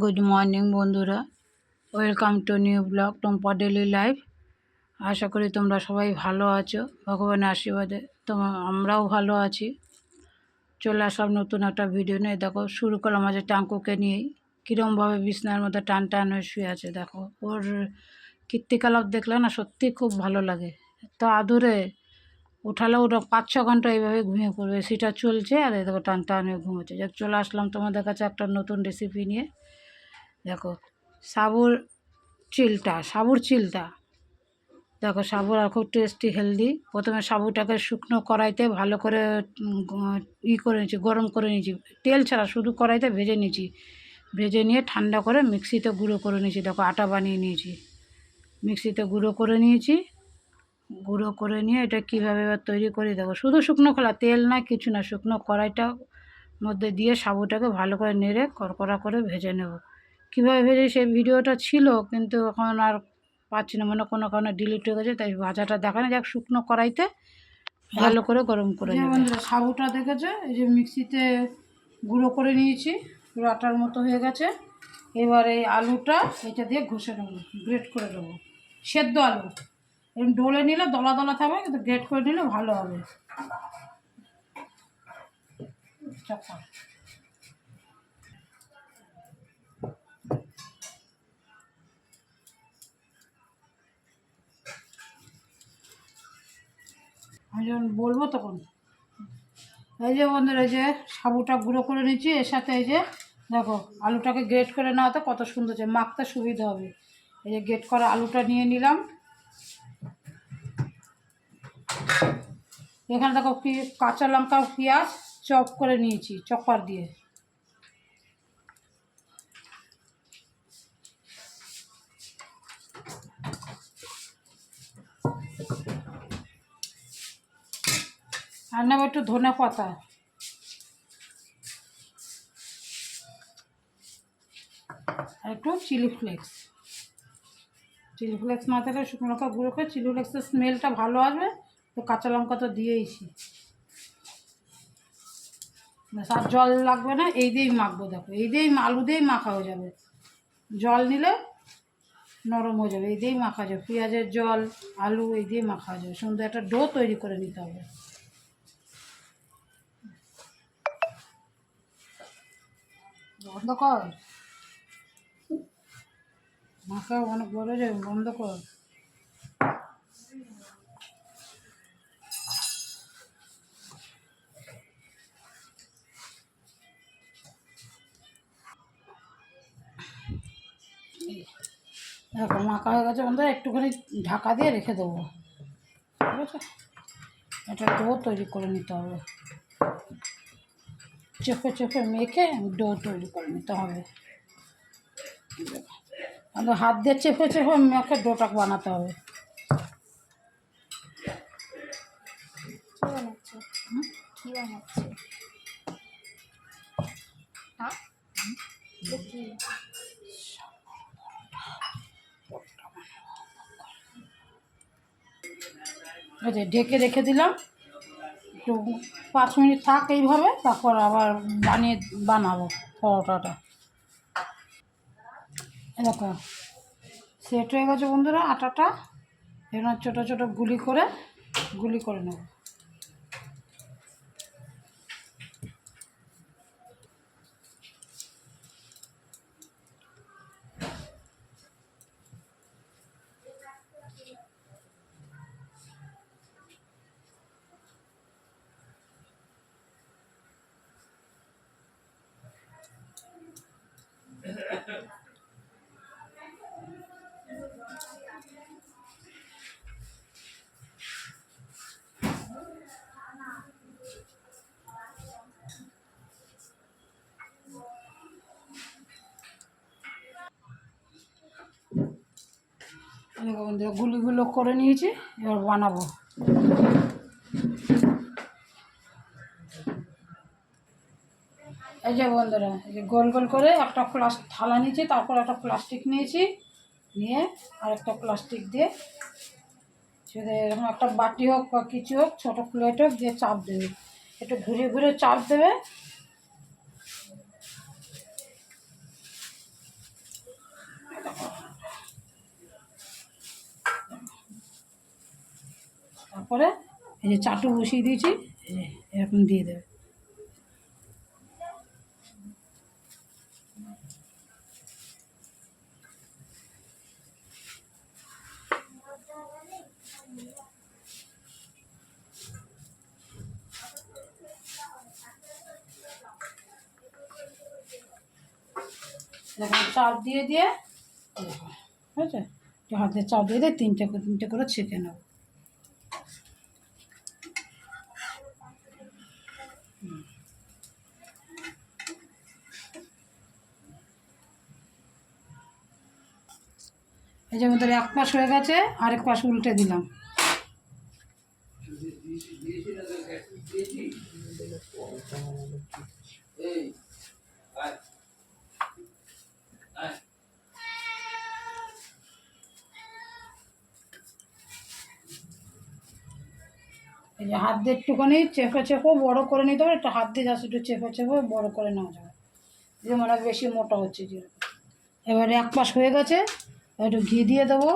Good morning বন্ধুরা। Welcome to new blog Tumpa daily life আশা করি তোমরা সবাই ভালো আছো। ভগবানের আশীর্বাদে তোমার আমরাও ভালো আছি। চলে আসলাম নতুন একটা ভিডিও নিয়ে। দেখো, শুরু করলাম আজ টাঙ্কুকে নিয়েই। কীরমভাবে বিছনার মধ্যে টান টান হয়ে শুয়ে আছে, দেখো। ওর কীর্তিকলাপ দেখলে না সত্যি খুব ভালো লাগে। তো আদুরে উঠালে ওটা পাঁচ ছ ঘণ্টা এইভাবে ঘুমিয়ে পড়বে। সেটা চলছে আর এই দেখো টান টান হয়ে ঘুমোচ্ছে। চলে আসলাম তোমাদের কাছে একটা নতুন রেসিপি নিয়ে। দেখো, সাবুর চিলটা সাবুর চিলটা। দেখো, সাবুর আর খুব টেস্টি হেলদি প্রথমে সাবুটাকে শুকনো কড়াইতে ভালো করে ই করে নিয়েছি, গরম করে নিয়েছি। তেল ছাড়া শুধু কড়াইতে ভেজে নিয়েছি। ভেজে নিয়ে ঠান্ডা করে মিক্সিতে গুঁড়ো করে নিয়েছি। দেখো, আটা বানিয়ে নিয়েছি। মিক্সিতে গুঁড়ো করে নিয়েছি। গুঁড়ো করে নিয়ে এটা কীভাবে এবার তৈরি করি, দেখো। শুধু শুকনো খোলা, তেল না, কিছু না। শুকনো কড়াইটা মধ্যে দিয়ে সাবুটাকে ভালো করে নেড়ে, কড়কড়া করে ভেজে নেব। কীভাবে ভেজে সেই ভিডিওটা ছিল কিন্তু এখন আর পাচ্ছি না। মানে কোনো কারণে ডিলিট হয়ে গেছে তাই ভাজাটা দেখানো যাক শুকনো কড়াইতে ভালো করে গরম করে বন্ধুরা সাবুটা দেখেছে? এই যে মিক্সিতে গুঁড়ো করে নিয়েছি পুরো আটার মতো হয়ে গেছে। এবার এই আলুটা এটা দিয়ে ঘষে নেব গ্রেট করে দেবো সেদ্ধ আলু। এরকম ডলে নিলে দলা দলা থাকবে কিন্তু গ্রেট করে নিলে ভালো হবে। আমি যখন বলব তখন। এই যে বন্ধুরা, এই যে সাবুটা গুঁড়ো করে নিচ্ছি, এর সাথে এই যে দেখো, আলুটাকে গ্রেট করে নেওয়াতে কত সুন্দর হচ্ছে, মাখতে সুবিধা হবে। এই যে গ্রেট করা আলুটা নিয়ে নিলাম। এখানে দেখো কি, কাঁচা লঙ্কা, পেঁয়াজ, চপ করে নিয়েছি, চপার দিয়ে। আর নেব একটু ধনে পাতা। আর একটু চিলি ফ্লেক্স। চিলি ফ্লেক্স না থাকলে শুকনো লঙ্কা গুঁড়ো করে চিলি ফ্লেক্সের স্মেলটা ভালো আসবে, তো কাঁচা লঙ্কা তো দিয়েইছি। আর জল লাগবে না, এই দিয়েই মাখবো, দেখো। এই দিয়েই আলু দিয়েই মাখা হয়ে যাবে। জল নিলে নরম হয়ে যাবে, এই দিয়েই মাখা যাবে। পেঁয়াজের জল, আলু, এই দিয়েই মাখা যাবে। সুন্দর একটা ডো তৈরি করে নিতে হবে। বন্ধ কর মাখা অনেক বড় যাবে বন্ধ কর দেখো, মাখা হয়ে গেছে বন্ধু একটুখানি ঢাকা দিয়ে রেখে দেবো। ঠিক আছে? এটা ডো তৈরি করে নিতে হবে। চেপে চেপে মেখে ডো তৈরি করে নিতে হবে। আমাদের হাত দিয়ে চেপে চেপে মেখে ডোটা বানাতে হবে। হ্যাঁ? ঢেকে রেখে দিলাম। একটু পাঁচ মিনিট থাক এইভাবে, তারপর আবার বানিয়ে বানাবো পরোটাটা। এরকম সেট হয়ে গেছে বন্ধুরা, আটাটা। এরকম ছোটো ছোটো গুলি করে গুলি করে নেব। দেখো বন্ধুরা গুলিগুলো করে নিয়েছি, এবার বানাবো। এই যে বন্ধুরা, এই যে গোল গোল করে একটা প্লাস থালা নিয়েছি, তারপর একটা প্লাস্টিক নিয়েছি, নিয়ে আর একটা প্লাস্টিক দিয়ে সেটা এরকম একটা বাটি হোক বা কিছু হোক, ছোটো প্লেট হোক দিয়ে চাপ দেবে। একটু ঘুরে ঘুরে চাপ দেবে পরে এই যে চাটু বসিয়ে দিয়েছি, এরকম দিয়ে দেবে। চাপ দিয়ে দিয়ে ঠিক আছে হাতে চাপ দিয়ে দিয়ে তিনটে তিনটে করে ছেঁকে নেব। এই যে আমাদের এক পাশ হয়ে গেছে, আরেক পাশ উল্টে দিলাম। এই যে হাত দিয়ে একটুখানি চেপে চেপে বড় করে নিতে হবে, একটু হাত দিয়ে জাস্ট একটু চেপে চেপে বড় করে নেওয়া যাবে। যে মানে বেশি মোটা হচ্ছে, যে এবারে এক পাশ হয়ে গেছে একটু ঘি দিয়ে দেবো।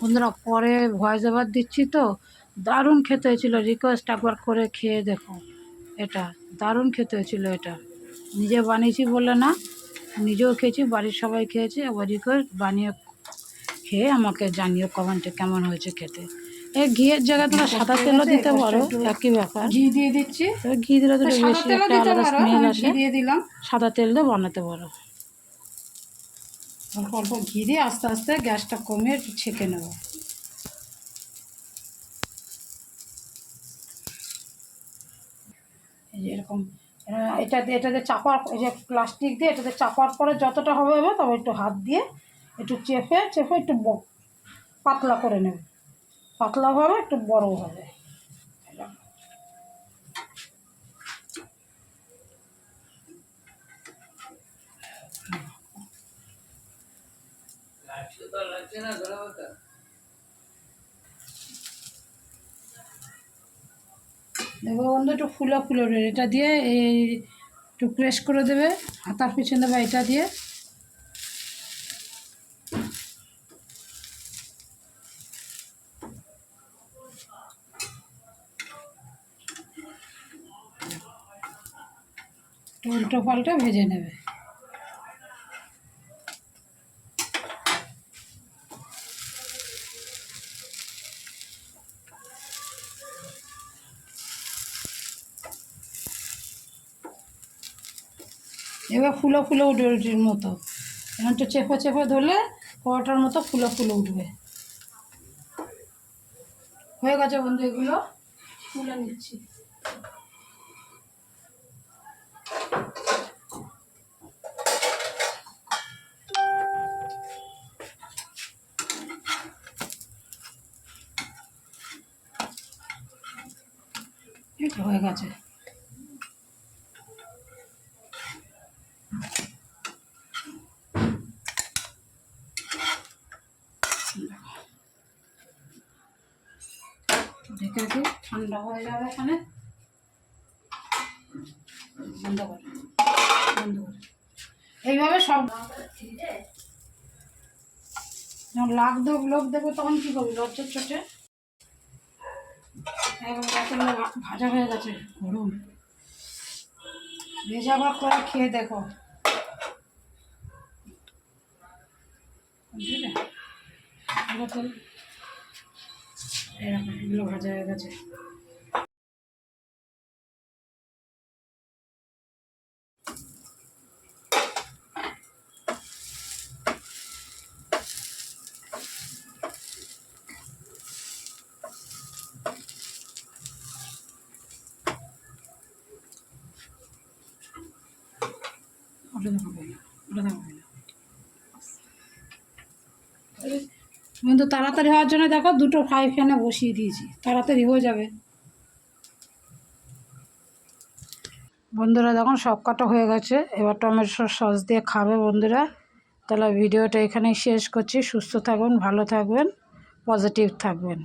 বন্ধুরা, পরে ভয়েস ওভার দিচ্ছি তো। দারুণ খেতে হয়েছিল। রিকোয়েস্ট একবার করে খেয়ে দেখো। এটা দারুণ খেতে হয়েছিল এটা। নিজে বানিয়েছি বলে না। নিজেও খেয়েছি বাড়ির সবাই খেয়েছে। রিকোয়েস্ট বানিয়ে খেয়ে আমাকে জানিও কমেন্টে কেমন হয়েছে খেতে। এই ঘিয়ের জায়গায় তোমরা সাদা তেলও দিতে পারো একই ব্যাপার। ঘি দিয়ে দিচ্ছি। তবে ঘি দিলে তো বেশি একটা আলাদা স্মেল আসে। দিয়ে দিলাম। সাদা তেল দিয়ে বানাতে পারো। অল্প অল্প ঘি দিয়ে আস্তে আস্তে গ্যাসটা কমিয়ে ছেঁকে নেব। এই যে এরকম আহ, এটাতে এটাতে চাপার এই যে প্লাস্টিক দিয়ে এটাতে চাপার পরে যতটা হবে হবে তবে একটু হাত দিয়ে একটু চেপে চেপে একটু পাতলা করে নেবে পাতলা হবে একটু বড় হবে এরকম। দেখো বন্ধু, একটু ফুলো ফুলো এটা দিয়ে এই একটু প্রেস করে দেবে হাতার পিছনে দেবে এটা দিয়ে। উল্টো পাল্টা ভেজে নেবে। এবার ফুলো ফুলো উঠবে রুটির মতো। এখন একটু চেপে চেপে ধরলে কটার মতো ফুলো ফুলো উঠবে। হয়ে গেছে বন্ধু এগুলো, তুলে নিচ্ছি। হয়ে গেছে। দেখে রাখি ঠান্ডা হয়ে যাবে এখানে। বন্ধ কর বন্ধ কর। এইভাবে সব যখন দেব লোক দেবো তখন কী করবি? লজ্জার চোটে? ভাজা হয়ে গেছে, গরম। ভেজা ভাত করে খেয়ে দেখো। বুঝলে? এরকম এগুলো ভাজা হয়ে গেছে। ওটা কিন্তু তাড়াতাড়ি হওয়ার জন্য দেখো দুটো ফ্রাই প্যানে বসিয়ে দিয়েছি। তাড়াতাড়ি হয়ে যাবে। বন্ধুরা দেখুন, সব কাটা হয়ে গেছে। এবার টমেটো সস দিয়ে খাবে বন্ধুরা। তাহলে ভিডিওটা এখানেই শেষ করছি। সুস্থ থাকবেন ভালো থাকবেন পজিটিভ থাকবেন।